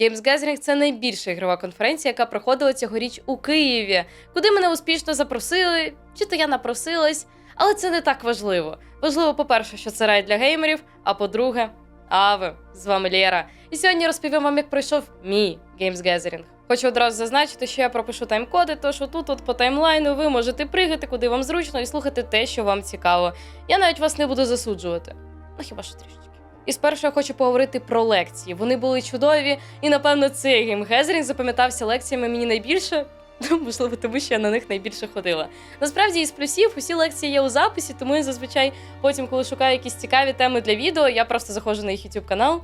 Games Gathering – це найбільша ігрова конференція, яка проходила цьогоріч у Києві, куди мене успішно запросили, чи то я напросилась, але це не так важливо. Важливо, по-перше, що це рай для геймерів, а по-друге, а ви з вами Лєра. І сьогодні розповім вам, як пройшов мій Games Gathering. Хочу одразу зазначити, що я пропишу тайм-коди, тож отут от по таймлайну ви можете пригати, куди вам зручно, і слухати те, що вам цікаво. Я навіть вас не буду засуджувати. Ну хіба що трішечки. І спершу я хочу поговорити про лекції. Вони були чудові, і напевно цей геймгезерінг запам'ятався лекціями мені найбільше. Можливо, тому що я на них найбільше ходила. Насправді, із плюсів усі лекції є у записі, тому я зазвичай потім, коли шукаю якісь цікаві теми для відео, я просто заходжу на їх YouTube канал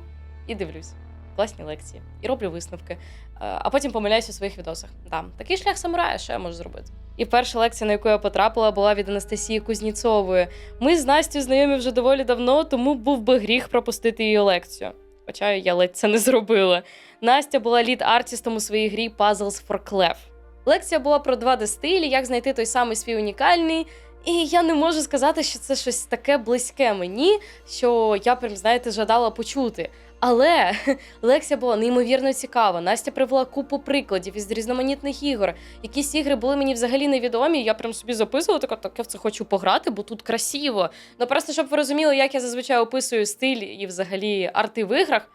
і дивлюсь. Класні лекції. І роблю висновки. Е, А потім помиляюсь у своїх відосах. Да, такий шлях самурая, що я можу зробити. І перша лекція, на яку я потрапила, була від Анастасії Кузніцової. Ми з Настю знайомі вже доволі давно, тому був би гріх пропустити її лекцію. Хоча я ледь це не зробила. Настя була лід-артістом у своїй грі Puzzles for Clef. Лекція була про 2D-стилі, як знайти той самий свій унікальний. І я не можу сказати, що це щось таке близьке мені, що я прям, знаєте, жадала почути. Але лекція була неймовірно цікава. Настя привела купу прикладів із різноманітних ігор. Якісь ігри були мені взагалі невідомі. Я прям собі записувала, така так я в це хочу пограти, бо тут красиво. Ну просто щоб ви розуміли, як я зазвичай описую стиль і взагалі арти в іграх.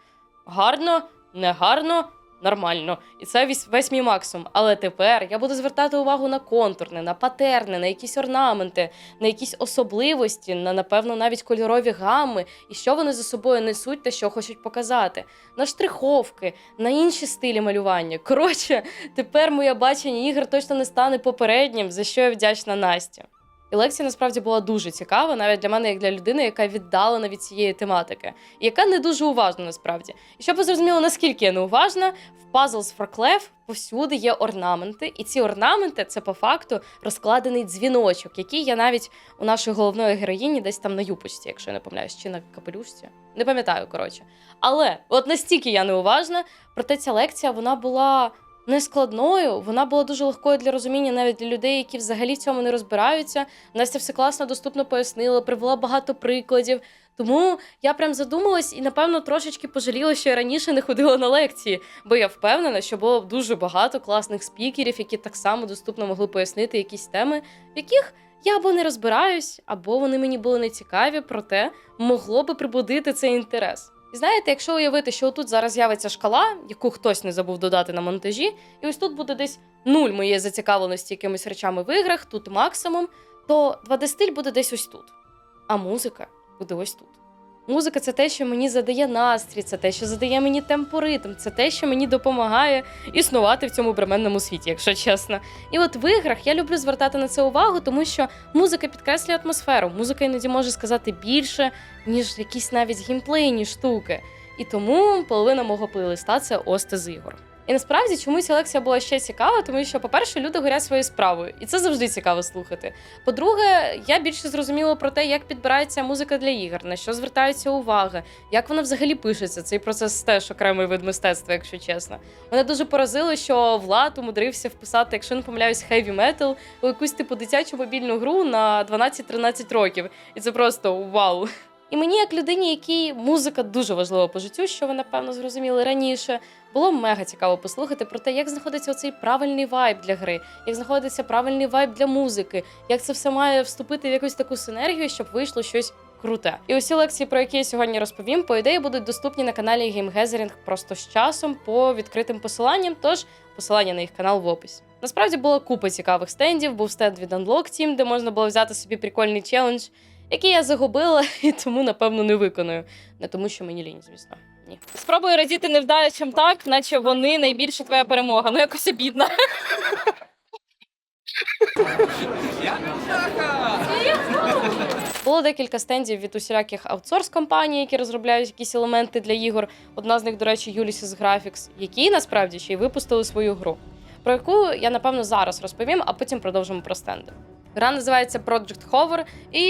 Гарно, не гарно, нормально. І це весь, весь мій максимум. Але тепер я буду звертати увагу на контурни, на патерни, на якісь орнаменти, на якісь особливості, на напевно навіть кольорові гами, і що вони за собою несуть та що хочуть показати, на штриховки, на інші стилі малювання. Коротше, тепер моє бачення ігор точно не стане попереднім, за що я вдячна Насті. І лекція насправді була дуже цікава, навіть для мене, як для людини, яка віддалена від цієї тематики, і яка не дуже уважна насправді. І щоб ви зрозуміли, наскільки я неуважна, в Puzzles for Clef повсюди є орнаменти, і ці орнаменти це по факту розкладений дзвіночок, який я навіть у нашої головної героїні десь там на юпочці, якщо я не помиляюсь, чи на капелюшці. Не пам'ятаю, коротше. Але от настільки я неуважна, проте ця лекція вона була не складною, вона була дуже легкою для розуміння навіть для людей, які взагалі в цьому не розбираються. Настя все класно, доступно пояснила, привела багато прикладів. Тому я прям задумалась і, напевно, трошечки пожаліла, що я раніше не ходила на лекції, бо я впевнена, що було дуже багато класних спікерів, які так само доступно могли пояснити якісь теми, в яких я або не розбираюсь, або вони мені були не цікаві, проте могло би прибудити цей інтерес. І знаєте, якщо уявити, що отут зараз з'явиться шкала, яку хтось не забув додати на монтажі, і ось тут буде десь нуль моєї зацікавленості якимись речами в іграх, тут максимум, то 2D-стиль буде десь ось тут. А музика буде ось тут. Музика це те, що мені задає настрій, це те, що задає мені темпоритм, це те, що мені допомагає існувати в цьому бременному світі, якщо чесно. І от в іграх я люблю звертати на це увагу, тому що музика підкреслює атмосферу. Музика іноді може сказати більше, ніж якісь навіть геймплейні штуки. І тому половина мого плейлиста це ости з ігор. І насправді чомусь лекція була ще цікава, тому що, по-перше, люди горять своєю справою, і це завжди цікаво слухати. По-друге, я більше зрозуміла про те, як підбирається музика для ігор, на що звертається увага, як вона взагалі пишеться. Цей процес теж окремий вид мистецтва, якщо чесно. Мене дуже поразило, що Влад умудрився вписати, якщо не помиляюсь, heavy metal у якусь типу дитячу мобільну гру на 12-13 років. І це просто вау. І мені, як людині, якій музика дуже важлива по життю, що ви напевно зрозуміли раніше, було мега цікаво послухати про те, як знаходиться оцей правильний вайб для гри, як знаходиться правильний вайб для музики, як це все має вступити в якусь таку синергію, щоб вийшло щось круте. І усі лекції, про які я сьогодні розповім, по ідеї будуть доступні на каналі Game Gathering просто з часом по відкритим посиланням. Тож посилання на їх канал в описі. Насправді була купа цікавих стендів. Був стенд від Unlock Team, де можна було взяти собі прикольний челендж, який я загубила і тому, напевно, не виконую. Не тому, що мені лінь, звісно. Ні. Спробую радіти невдалечам так, наче вони найбільша твоя перемога. Ну якось обідно. Було декілька стендів від усіляких аутсорс-компаній, які розробляють якісь елементи для ігор. Одна з них, до речі, Ulysses Graphics, які насправді ще й випустили свою гру, про яку я напевно зараз розповім, а потім продовжимо про стенди. Гра називається Project Hover, і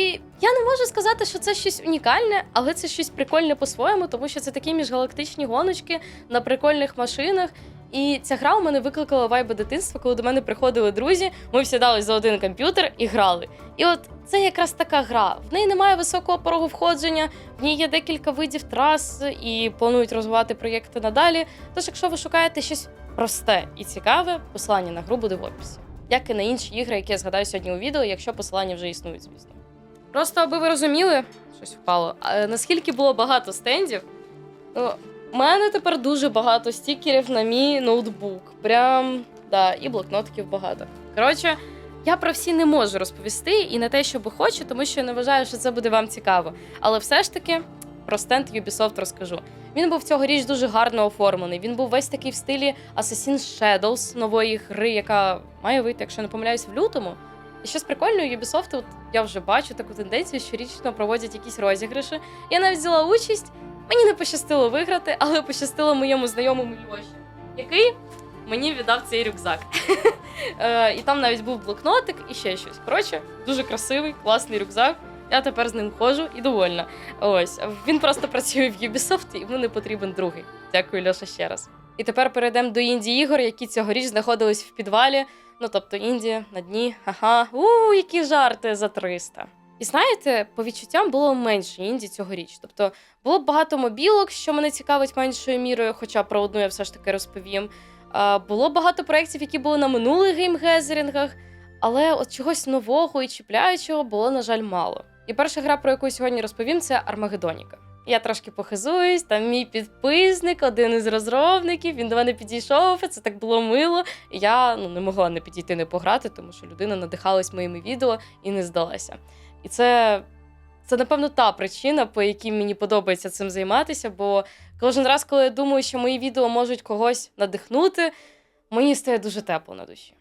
я не можу сказати, що це щось унікальне, але це щось прикольне по-своєму, тому що це такі міжгалактичні гоночки на прикольних машинах. І ця гра у мене викликала вайби дитинства, коли до мене приходили друзі. Ми сідали за один комп'ютер і грали. І от це якраз така гра. В неї немає високого порогу входження, в ній є декілька видів трас і планують розвивати проєкти надалі. Тож, якщо ви шукаєте щось просте і цікаве, посилання на гру буде в описі. Як і на інші ігри, які я згадаю сьогодні у відео, якщо посилання вже існують, звісно. Просто аби ви розуміли, щось впало. Наскільки було багато стендів, ну, у мене тепер дуже багато стікерів на мій ноутбук. Прям, да, і блокнотиків багато. Коротше, я про всі не можу розповісти і не те, що би хочу, тому що я не вважаю, що це буде вам цікаво. Але все ж таки про стенд Ubisoft розкажу. Він був цьогоріч дуже гарно оформлений. Він був весь такий в стилі Assassin's Shadows, нової гри, яка має вийти, якщо не помиляюсь, в лютому. І щось прикольне, у Ubisoft, от я вже бачу таку тенденцію, що річно проводять якісь розіграші. Я навіть взяла участь. Мені не пощастило виграти, але пощастило моєму знайомому Льоші, який мені віддав цей рюкзак. Е, І там навіть був блокнотик і ще щось. Коротше, дуже красивий, класний рюкзак. Я тепер з ним ходжу і довольна. Ось він просто працює в Ubisoft, і йому не потрібен другий. Дякую, Льоша, ще раз. І тепер перейдемо до інді ігор, які цьогоріч знаходились в підвалі. Ну тобто Індія на дні. Ага, у які жарти за 300. І знаєте, по відчуттям було менше інді цьогоріч. Тобто було багато мобілок, що мене цікавить меншою мірою, хоча про одну я все ж таки розповім. А, було багато проєктів, які були на минулих геймгезерінгах, але от чогось нового і чіпляючого було, на жаль, мало. І перша гра, про яку я сьогодні розповім, це Армагедоніка. Я трошки похизуюсь, там мій підписник, один із розробників, він до мене підійшов, це так було мило. І я ну, не могла не підійти не пограти, тому що людина надихалась моїми відео і не здалася. І це, це напевно, та причина, по якій мені подобається цим займатися, бо кожен раз, коли я думаю, що мої відео можуть когось надихнути, мені стає дуже тепло на душі.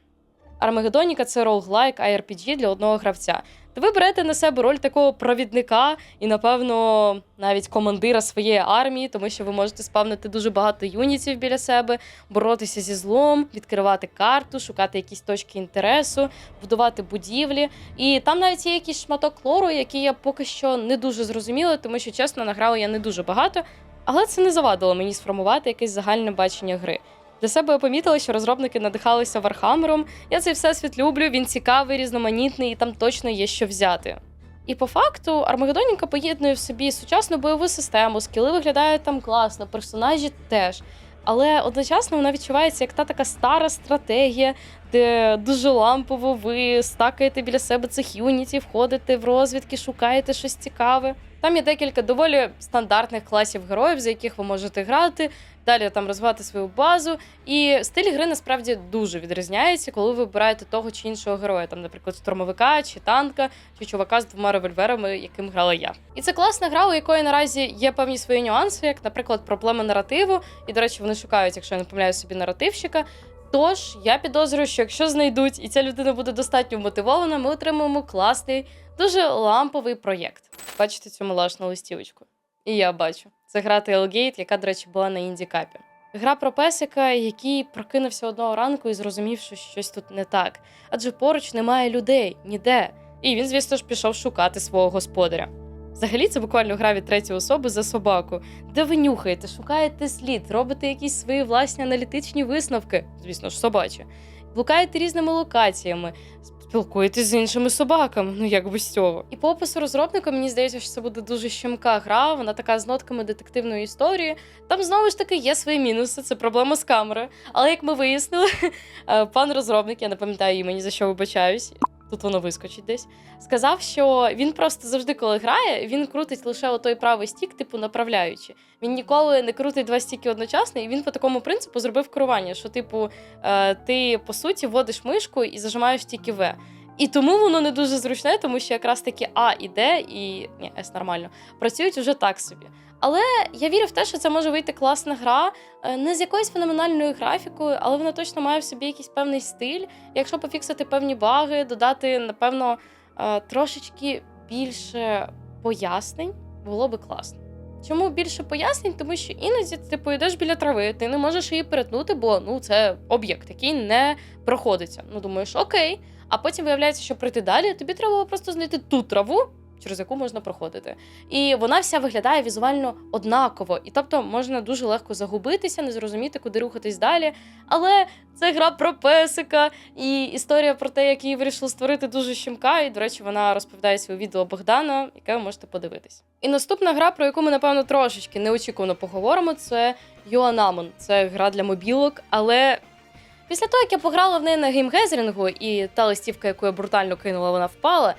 Армагедоніка це роуглайк ARPG для одного гравця. Де ви берете на себе роль такого провідника і, напевно, навіть командира своєї армії, тому що ви можете спавнити дуже багато юнітів біля себе, боротися зі злом, відкривати карту, шукати якісь точки інтересу, будувати будівлі. І там навіть є якийсь шматок лору, який я поки що не дуже зрозуміла, тому що чесно награла я не дуже багато. Але це не завадило мені сформувати якесь загальне бачення гри. Для себе я помітила, що розробники надихалися Вархаммером. Я цей всесвіт люблю, він цікавий, різноманітний, і там точно є що взяти. І по факту Армагеддоніка поєднує в собі сучасну бойову систему, скіли виглядають там класно, персонажі теж. Але одночасно вона відчувається як та така стара стратегія, де дуже лампово ви стакаєте біля себе цих юнітів, ходите в розвідки, шукаєте щось цікаве. Там є декілька доволі стандартних класів героїв, за яких ви можете грати, далі там розвивати свою базу. І стиль гри насправді дуже відрізняється, коли ви вибираєте того чи іншого героя, там, наприклад, штурмовика чи танка, чи чувака з двома револьверами, яким грала я. І це класна гра, у якої наразі є певні свої нюанси, як, наприклад, проблеми наративу. І, до речі, вони шукають, якщо я не помиляю собі наративщика. Тож я підозрюю, що якщо знайдуть і ця людина буде достатньо мотивована, ми отримаємо класний, дуже ламповий проєкт. Бачите цю милашну листівочку? І я бачу. Це гра Tailgate, яка, до речі, була на індікапі. Гра про песика, який прокинувся одного ранку і зрозумів, що щось тут не так. Адже поруч немає людей ніде. І він, звісно ж, пішов шукати свого господаря. Взагалі, це буквально гра від третьої особи за собаку, де ви нюхаєте, шукаєте слід, робите якісь свої власні аналітичні висновки, звісно ж, собачі, блукаєте різними локаціями, спілкуєтесь з іншими собаками, ну як без цього. І по опису розробника мені здається, що це буде дуже щемка гра, вона така з нотками детективної історії. Там знову ж таки є свої мінуси, це проблема з камерою. Але як ми вияснили, е, пан розробник, я не пам'ятаю імені, за що вибачаюсь. Тут воно вискочить десь. Сказав, що він просто завжди, коли грає, він крутить лише отой правий стік, типу направляючи. Він ніколи не крутить два стіки одночасно, і він по такому принципу зробив керування, що, типу, е, ти по суті вводиш мишку і зажимаєш тільки В. І тому воно не дуже зручне, тому що якраз таки А і Д, і ні, С нормально, працюють уже так собі. Але я вірю в те, що це може вийти класна гра, е, не з якоюсь феноменальною графікою, але вона точно має в собі якийсь певний стиль. Якщо пофіксити певні баги, додати, напевно, е, трошечки більше пояснень, було би класно. Чому більше пояснень? Тому що іноді ти поїдеш біля трави, ти не можеш її перетнути, бо ну це об'єкт, який не проходиться. Ну думаєш, окей. А потім виявляється, що прийти далі, тобі треба було просто знайти ту траву через яку можна проходити. І вона вся виглядає візуально однаково, і тобто можна дуже легко загубитися, не зрозуміти, куди рухатись далі. Але це гра про песика, і історія про те, як її вирішили створити, дуже щемка. І, до речі, вона розповідається у відео Богдана, яке ви можете подивитись. І наступна гра, про яку ми, напевно, трошечки неочікувано поговоримо, це Юанамон. Це гра для мобілок, але. Після того, як я пограла в неї на геймгезерінгу, і та листівка, яку я брутально кинула, вона впала.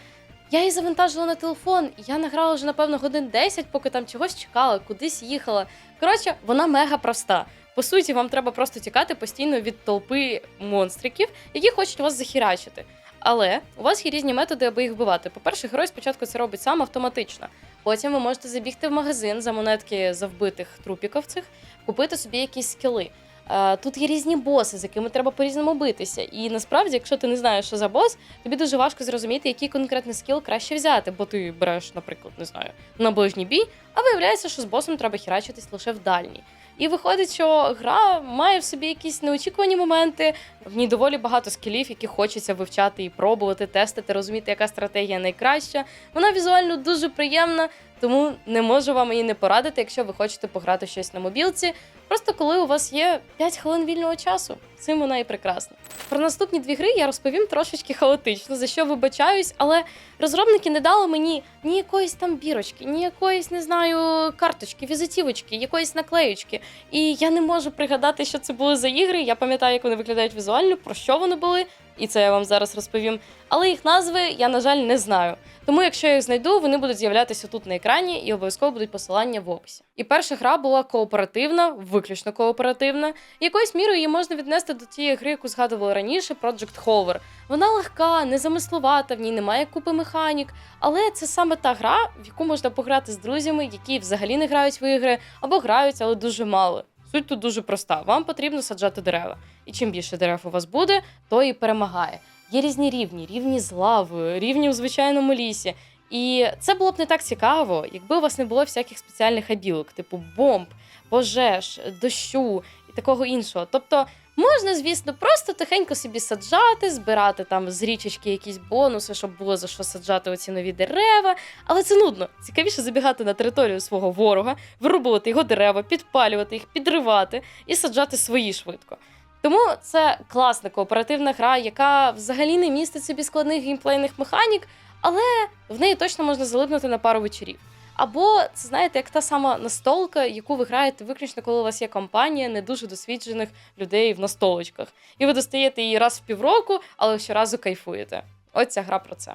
Я її завантажила на телефон, я награла вже, напевно, годин 10, поки там чогось чекала, кудись їхала. Коротше, вона мега проста. По суті, вам треба просто тікати постійно від толпи монстриків, які хочуть вас захірачити. Але у вас є різні методи, аби їх вбивати. По-перше, герой спочатку це робить сам автоматично. Потім ви можете забігти в магазин за монетки за вбитих трупіків цих, купити собі якісь скіли. Е, Тут є різні боси, з якими треба по-різному битися. І насправді, якщо ти не знаєш, що за бос, тобі дуже важко зрозуміти, який конкретний скіл краще взяти, бо ти береш, наприклад, не знаю, на ближній бій, а виявляється, що з босом треба хірачитись лише в дальній. І виходить, що гра має в собі якісь неочікувані моменти. В ній доволі багато скілів, які хочеться вивчати і пробувати, тестити, розуміти, яка стратегія найкраща. Вона візуально дуже приємна, тому не можу вам її не порадити, якщо ви хочете пограти щось на мобілці. Просто коли у вас є 5 хвилин вільного часу, цим вона і прекрасна. Про наступні дві гри я розповім трошечки хаотично, за що вибачаюсь, але розробники не дали мені ні якоїсь там бірочки, ні якоїсь, не знаю, карточки, візитівочки, якоїсь наклеючки. І я не можу пригадати, що це були за ігри. Я пам'ятаю, як вони виглядають візуально, про що вони були, і це я вам зараз розповім. Але їх назви я, на жаль, не знаю. Тому, якщо я їх знайду, вони будуть з'являтися тут на екрані і обов'язково будуть посилання в описі. І перша гра була кооперативна, виключно кооперативна. Якоюсь мірою її можна віднести до тієї гри, яку згадували раніше, Project Hover. Вона легка, незамисловата, в ній немає купи механік, але це саме та гра, в яку можна пограти з друзями, які взагалі не грають в ігри або грають, але дуже мало. Суть тут дуже проста. Вам потрібно саджати дерева. І чим більше дерев у вас буде, то і перемагає. Є різні рівні, рівні з лавою, рівні у звичайному лісі. І це було б не так цікаво, якби у вас не було всяких спеціальних абілок, типу бомб, пожеж, дощу такого іншого. Тобто можна, звісно, просто тихенько собі саджати, збирати там з річечки якісь бонуси, щоб було за що саджати оці нові дерева. Але це нудно. Цікавіше забігати на територію свого ворога, вирубувати його дерева, підпалювати їх, підривати і саджати свої швидко. Тому це класна кооперативна гра, яка взагалі не містить собі складних геймплейних механік, але в неї точно можна залипнути на пару вечорів. Або це знаєте, як та сама настолка, яку ви граєте виключно, коли у вас є компанія не дуже досвідчених людей в настолочках. І ви достаєте її раз в півроку, але щоразу кайфуєте. Ось ця гра про це.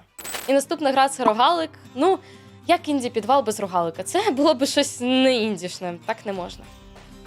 І наступна гра це рогалик. Ну, як інді підвал без рогалика. Це було б щось не індішне, так не можна.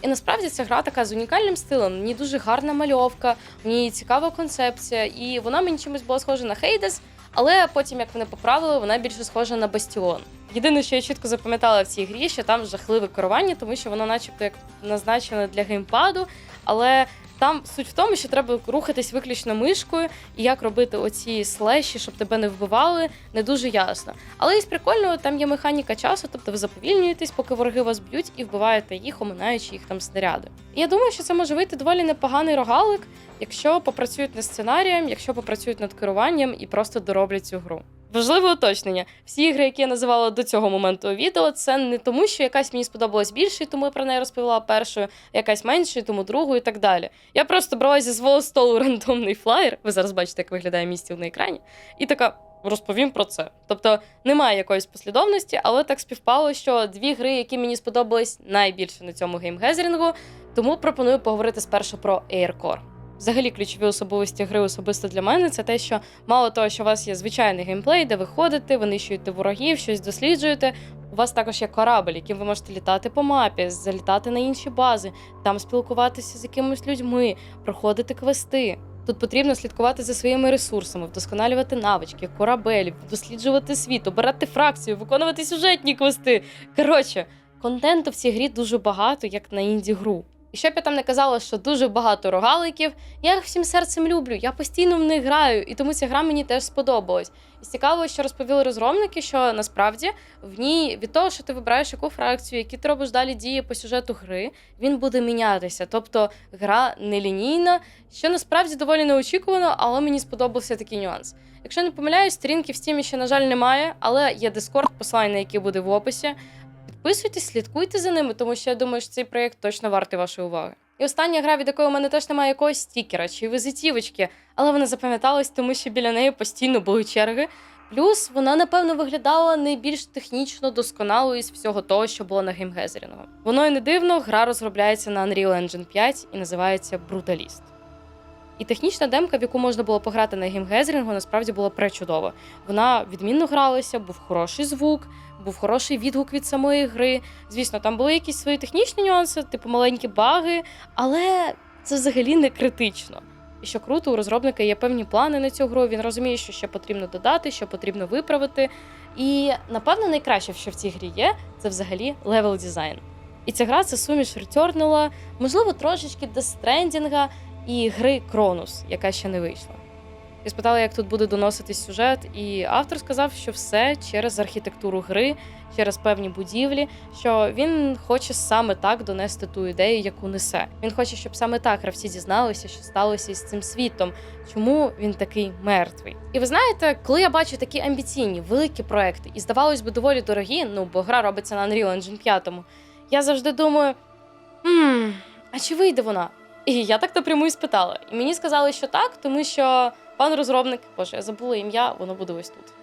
І насправді ця гра така з унікальним стилем. Ній дуже гарна мальовка, в цікава концепція, і вона мені чимось була схожа на Хейдес, але потім, як вони поправили, вона більше схожа на Бастіон. Єдине, що я чітко запам'ятала в цій грі, що там жахливе керування, тому що воно, начебто, як назначено для геймпаду, але там суть в тому, що треба рухатись виключно мишкою, і як робити оці слеші, щоб тебе не вбивали, не дуже ясно. Але із прикольного там є механіка часу, тобто ви заповільнюєтесь, поки вороги вас б'ють, і вбиваєте їх, оминаючи їх там снаряди. І я думаю, що це може вийти доволі непоганий рогалик, якщо попрацюють над сценарієм, якщо попрацюють над керуванням і просто дороблять цю гру. Важливе уточнення. Всі ігри, які я називала до цього моменту відео, це не тому, що якась мені сподобалась більше, тому я про неї розповіла першою, якась менше, тому другою і так далі. Я просто брала зі свого столу рандомний флаєр. Ви зараз бачите, як виглядає мій на екрані, і така. Розповім про це. Тобто немає якоїсь послідовності, але так співпало, що дві гри, які мені сподобались найбільше на цьому геймгезерінгу, тому пропоную поговорити спершу про Aircore. Взагалі, ключові особливості гри особисто для мене це те, що мало того, що у вас є звичайний геймплей, де ви ходите, винищуєте ворогів, щось досліджуєте. У вас також є корабль, яким ви можете літати по мапі, залітати на інші бази, там спілкуватися з якимись людьми, проходити квести. Тут потрібно слідкувати за своїми ресурсами, вдосконалювати навички, корабель, досліджувати світ, обирати фракцію, виконувати сюжетні квести. Коротше, контенту в цій грі дуже багато, як на інді гру. І щоб я там не казала, що дуже багато рогаликів, я їх всім серцем люблю. Я постійно в них граю, і тому ця гра мені теж сподобалась. І цікаво, що розповіли розробники, що насправді в ній від того, що ти вибираєш яку фракцію, які ти робиш далі дії по сюжету гри, він буде мінятися. Тобто гра нелінійна, що насправді доволі неочікувано, але мені сподобався такий нюанс. Якщо не помиляюсь, сторінки в Steam ще, на жаль, немає, але є Discord, посилання на який буде в описі. Підписуйтесь, слідкуйте за ними, тому що я думаю, що цей проєкт точно вартий вашої уваги. І остання гра, від якої у мене теж немає якогось стікера чи візитівочки, але вона запам'яталась, тому що біля неї постійно були черги. Плюс вона, напевно, виглядала найбільш технічно досконалою із всього того, що було на геймгезерінгу. Воно і не дивно, гра розробляється на Unreal Engine 5 і називається Brutalist. І технічна демка, в яку можна було пограти на геймгезерінгу, насправді була пречудова. Вона відмінно гралася, був хороший звук, був хороший відгук від самої гри. Звісно, там були якісь свої технічні нюанси, типу маленькі баги, але це взагалі не критично. І що круто, у розробника є певні плани на цю гру. Він розуміє, що ще потрібно додати, що потрібно виправити. І напевно найкраще, що в цій грі є, це взагалі левел дизайн. І ця гра це суміш Returnal, можливо, трошечки Stranding і гри Кронус, яка ще не вийшла. І спитала, як тут буде доноситись сюжет, і автор сказав, що все через архітектуру гри, через певні будівлі, що він хоче саме так донести ту ідею, яку несе. Він хоче, щоб саме так гравці дізналися, що сталося із цим світом, чому він такий мертвий. І ви знаєте, коли я бачу такі амбіційні, великі проекти, і здавалось би, доволі дорогі, ну бо гра робиться на Unreal Engine 5, я завжди думаю: «Ммм, а чи вийде вона? І я так напряму і спитала. І мені сказали, що так, тому що пан розробник, боже, я забула ім'я, воно буде ось тут.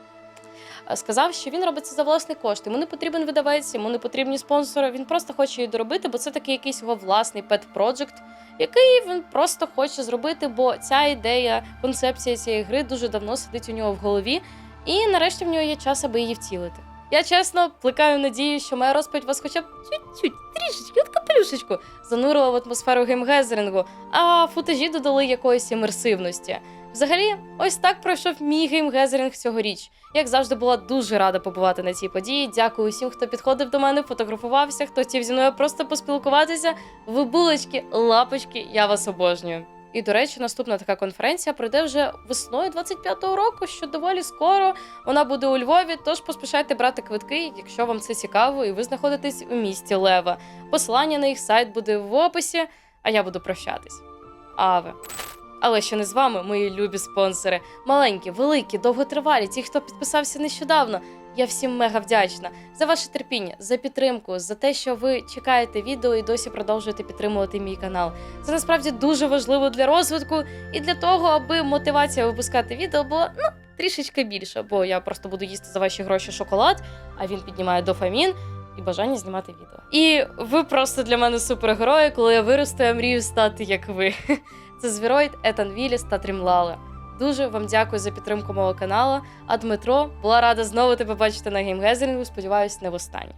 е, Сказав, що він робить це за власний кошт. Йому не потрібен видавець, йому не потрібні спонсори. Він просто хоче її доробити, бо це такий якийсь його власний project, який він просто хоче зробити, бо ця ідея, концепція цієї гри дуже давно сидить у нього в голові, і нарешті в нього є час, аби її втілити. Я чесно плекаю надію, що моя розповідь вас хоча б чуть-чуть, трішечки, от капелюшечку, занурила в атмосферу геймгезерінгу, а футажі додали якоїсь імерсивності. Взагалі, ось так пройшов мій геймгезерінг цьогоріч. Як завжди, була дуже рада побувати на цій події. Дякую всім, хто підходив до мене, фотографувався, хто хотів зі мною просто поспілкуватися. Ви булочки, лапочки, я вас обожнюю. І до речі, наступна така конференція пройде вже весною 25-го року, що доволі скоро вона буде у Львові. Тож поспішайте брати квитки, якщо вам це цікаво, і ви знаходитесь у місті Лева. Посилання на їх сайт буде в описі, а я буду прощатись. Аве. Але ще не з вами, мої любі спонсори. Маленькі, великі, довготривалі, ті, хто підписався нещодавно. Я всім мега вдячна за ваше терпіння, за підтримку, за те, що ви чекаєте відео і досі продовжуєте підтримувати мій канал. Це насправді дуже важливо для розвитку і для того, аби мотивація випускати відео була ну трішечки більша, бо я просто буду їсти за ваші гроші шоколад, а він піднімає дофамін. І бажання знімати відео. І ви просто для мене супергерої, коли я виросту, я мрію стати як ви. Це Звіроїд, Етан Віліс та Трімлала. Дуже вам дякую за підтримку мого каналу. А Дмитро була рада знову тебе бачити на геймгезерінгу. Сподіваюсь, не востаннє.